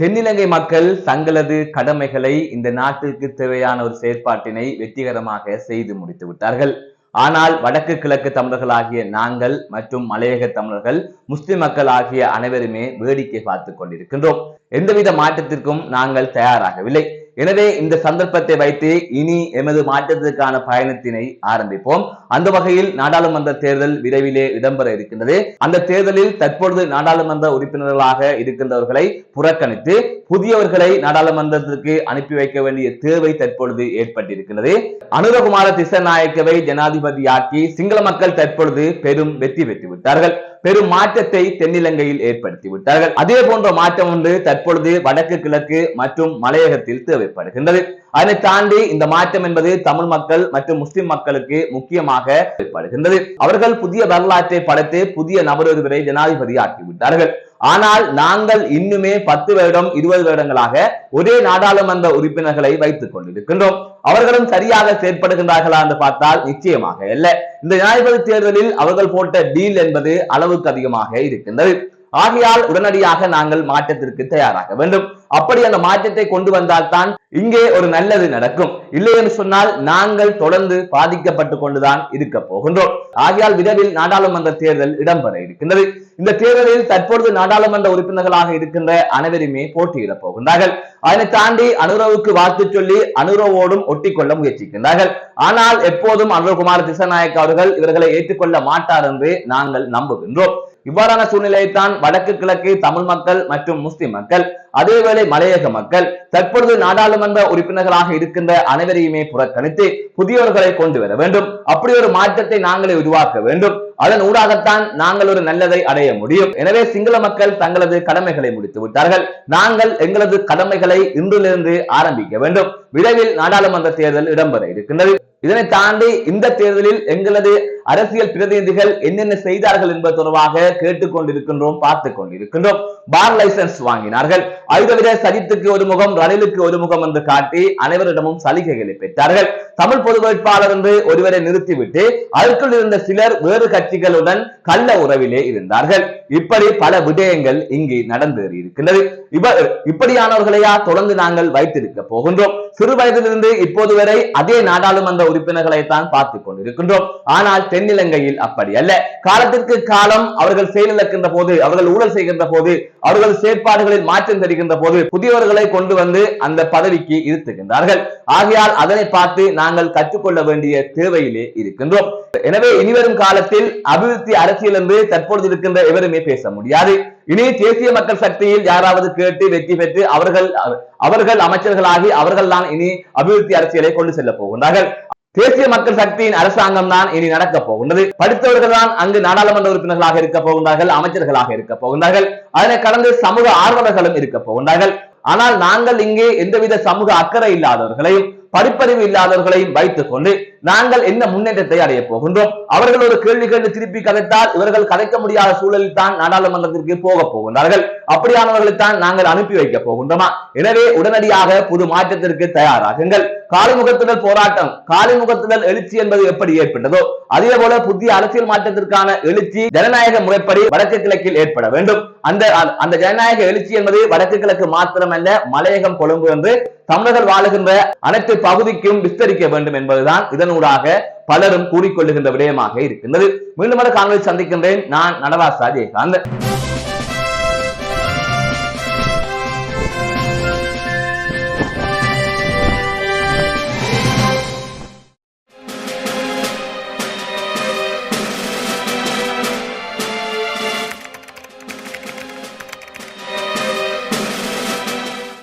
தென்னிலங்கை மக்கள் தங்களது கடமைகளை இந்த நாட்டிற்கு தேவையான ஒரு செயற்பாட்டினை வெற்றிகரமாக செய்து முடித்து விட்டார்கள். ஆனால் வடக்கு கிழக்கு தமிழர்களாகிய நாங்கள் மற்றும் மலையக தமிழர்கள் முஸ்லிம் மக்கள் ஆகிய அனைவருமே வேடிக்கை பார்த்து கொண்டிருக்கின்றோம். எந்தவித மாற்றத்திற்கும் நாங்கள் தயாராகவில்லை. எனவே இந்த சந்தர்ப்பத்தை வைத்து இனி எமது மாற்றத்திற்கான பயணத்தினை ஆரம்பிப்போம். அந்த வகையில் நாடாளுமன்ற தேர்தல் விரைவிலே இடம்பெற இருக்கின்றது. அந்த தேர்தலில் தற்பொழுது நாடாளுமன்ற உறுப்பினர்களாக இருக்கின்றவர்களை புறக்கணித்து புதியவர்களை நாடாளுமன்றத்திற்கு அனுப்பி வைக்க வேண்டிய தேவை தற்பொழுது ஏற்பட்டிருக்கிறது அனுரகுமார திசநாயக்கவை ஜனாதிபதியாக்கி சிங்கள மக்கள் தற்பொழுது பெரும் வெற்றி பெற்றுவிட்டார்கள். பெரும் மாற்றத்தை தென்னிலங்கையில் ஏற்படுத்தி விட்டார்கள். அதே போன்ற மாற்றம் ஒன்று தற்பொழுது வடக்கு கிழக்கு மற்றும் மலையகத்தில் தேவைப்படுகின்றது. அதனை தாண்டி இந்த மாற்றம் என்பது தமிழ் மக்கள் மற்றும் முஸ்லிம் மக்களுக்கு முக்கியமாக தேவைப்படுகின்றது அவர்கள் புதிய வரலாற்றை படைத்து புதிய நபர் ஒருவரை ஜனாதிபதி ஆக்கிவிட்டார்கள் ஆனால் நாங்கள் இன்னுமே பத்து வருடம் இருபது வருடங்களாக ஒரே நாடாளுமன்ற உறுப்பினர்களை வைத்துக் கொண்டிருக்கின்றோம். அவர்களும் சரியாக செயற்படுகின்றார்களா என்று பார்த்தால் நிச்சயமாக அல்ல இந்த ஜனாதிபதி தேர்தலில் அவர்கள் போட்ட டீல் என்பது அளவுக்கு அதிகமாக இருக்கின்றது. ஆகையால் உடனடியாக நாங்கள் மாற்றத்திற்கு தயாராக வேண்டும். அப்படி அந்த மாற்றத்தை கொண்டு வந்தால்தான் இங்கே ஒரு நல்லது நடக்கும். இல்லை என்று சொன்னால் நாங்கள் தொடர்ந்து பாதிக்கப்பட்டு கொண்டுதான் இருக்க போகின்றோம். ஆகையால் விரைவில் நாடாளுமன்ற தேர்தல் இடம்பெற இருக்கின்றது. இந்த தேர்தலில் தற்பொழுது நாடாளுமன்ற உறுப்பினர்களாக இருக்கின்ற அனைவருமே போட்டியிடப் போகின்றார்கள். அதனை தாண்டி அனுரவுக்கு வாழ்த்து சொல்லி அனுரவோடும் ஒட்டிக்கொள்ள முயற்சிக்கின்றார்கள். ஆனால் எப்போதும் அனுரகுமார் திசநாயக் அவர்கள் இவர்களை ஏற்றுக்கொள்ள மாட்டார் என்று நாங்கள் நம்புகின்றோம். இவ்வாறான சூழ்நிலையைத்தான் வடக்கு கிழக்கு தமிழ் மக்கள் மற்றும் முஸ்லிம் மக்கள் அதேவேளை மலையக மக்கள் தற்பொழுது நாடாளுமன்ற உறுப்பினர்களாக இருக்கின்ற அனைவரையுமே புறக்கணித்து புதியவர்களை கொண்டு வர வேண்டும். அப்படி ஒரு மாற்றத்தை நாங்களே உருவாக்க வேண்டும். அதன் ஊடாகத்தான் நாங்கள் ஒரு நல்லதை அடைய முடியும். எனவே சிங்கள மக்கள் தங்களது கடமைகளை முடித்து விட்டார்கள். நாங்கள் எங்களது கடமைகளை இன்றிலிருந்து ஆரம்பிக்க வேண்டும். விரைவில் நாடாளுமன்ற தேர்தல் இடம்பெற இருக்கின்றது. இதனை தாண்டி இந்த தேர்தலில் எங்களது அரசியல் பிரதிநிதிகள் என்னென்ன செய்தார்கள் என்பது தொடர்பாக கேட்டுக்கொண்டிருக்கின்றோம் பார்த்துக் கொண்டிருக்கின்றோம் பார் லைசன்ஸ் வாங்கினார்கள். அதை சஜித்துக்கு ஒரு முகம் ரணிலுக்கு ஒரு முகம் என்று காட்டி அனைவரிடமும் சலுகைகளை பெற்றார்கள். தமிழ் பொது வேட்பாளர் என்று ஒருவரை நிறுத்திவிட்டு அதற்குள் இருந்த சிலர் வேறு கட்சிகளுடன் கள்ள உறவிலே இருந்தார்கள். இப்படி பல விடயங்கள் இங்கு நடந்தேறி இருக்கின்றது இப்படியானவர்களையா தொடர்ந்து நாங்கள் வைத்திருக்க போகின்றோம். சிறு வயதிலிருந்து இப்போது வரை அதே நாடாளுமன்ற உறுப்பினர்களை தான் பார்த்துக் கொண்டிருக்கின்றோம். ஆனால் தென்னிலங்கையில் அப்படி அல்ல. காலத்திற்கு காலம் அவர்கள் செயலிழக்கின்ற போது அவர்கள் ஊழல் செய்கின்ற போது அவர்கள் செயற்பாடுகளில் மாற்றம் தெரிகின்ற போது புதியவர்களை கொண்டு வந்து அந்த பதவிக்கு இருத்துகின்றார்கள் ஆகையால் அதனை பார்த்து நாங்கள் கற்றுக்கொள்ள வேண்டிய தேவையிலே இருக்கின்றோம். எனவே இனிவரும் காலத்தில் அபிவிருத்தி அரசியல் என்று தற்பொழுது இருக்கின்ற எவருமே பேச முடியாது. இனி தேசிய மக்கள் சக்தியில் யாராவது கேட்டு வெற்றி பெற்று அவர்கள் அவர்கள் அமைச்சர்களாகி அவர்கள் தான் இனி அபிவிருத்தி அரசியலை கொண்டு செல்ல போகின்றார்கள். தேசிய மக்கள் சக்தியின் அரசாங்கம் தான் இனி நடக்க போகின்றது. படித்தவர்கள் தான் அங்கு நாடாளுமன்ற உறுப்பினர்களாக இருக்க போகின்றார்கள் அமைச்சர்களாக இருக்க போகின்றார்கள். அதனை கடந்து சமூக ஆர்வலர்களும் இருக்க போகின்றார்கள். ஆனால் நாங்கள் இங்கே எந்தவித சமூக அக்கறை இல்லாதவர்களையும் படிப்பறிவு இல்லாதவர்களையும் வைத்துக் கொண்டு நாங்கள் என்ன முன்னேற்றத்தை அடைய போகின்றோம்? அவர்கள் ஒரு கேள்வி கேட்டு திருப்பி கதைத்தால் இவர்கள் கதைக்க முடியாத சூழலில் தான் நாடாளுமன்றத்திற்கு போக போகின்றார்கள். அப்படியானவர்களை தான் நாங்கள் அனுப்பி வைக்க போகின்றோமா? எனவே உடனடியாக புது மாற்றத்திற்கு தயாராகுங்கள். காலிமுகத்துடல் போராட்டம் காலிமுகத்துடல் எழுச்சி என்பது எப்படி ஏற்பட்டதோ அதே போல புதிய அரசியல் மாற்றத்திற்கான எழுச்சி ஜனநாயக முறைப்படி வடக்கு கிழக்கில் ஏற்பட வேண்டும். அந்த அந்த ஜனநாயக எழுச்சி என்பது வடக்கு கிழக்கு மாத்திரமல்ல மலையகம் கொழும்பு என்று தமிழர்கள் வாழுகின்ற அனைத்து பகுதிக்கும் விஸ்தரிக்க வேண்டும் என்பதுதான் இதனூடாக பலரும் கூறிக்கொள்ளுகின்ற விடயமாக இருக்கின்றது. மீண்டும் காணொலி சந்திக்கின்றேன். நான் நடராஜ் ஜெயகாந்த்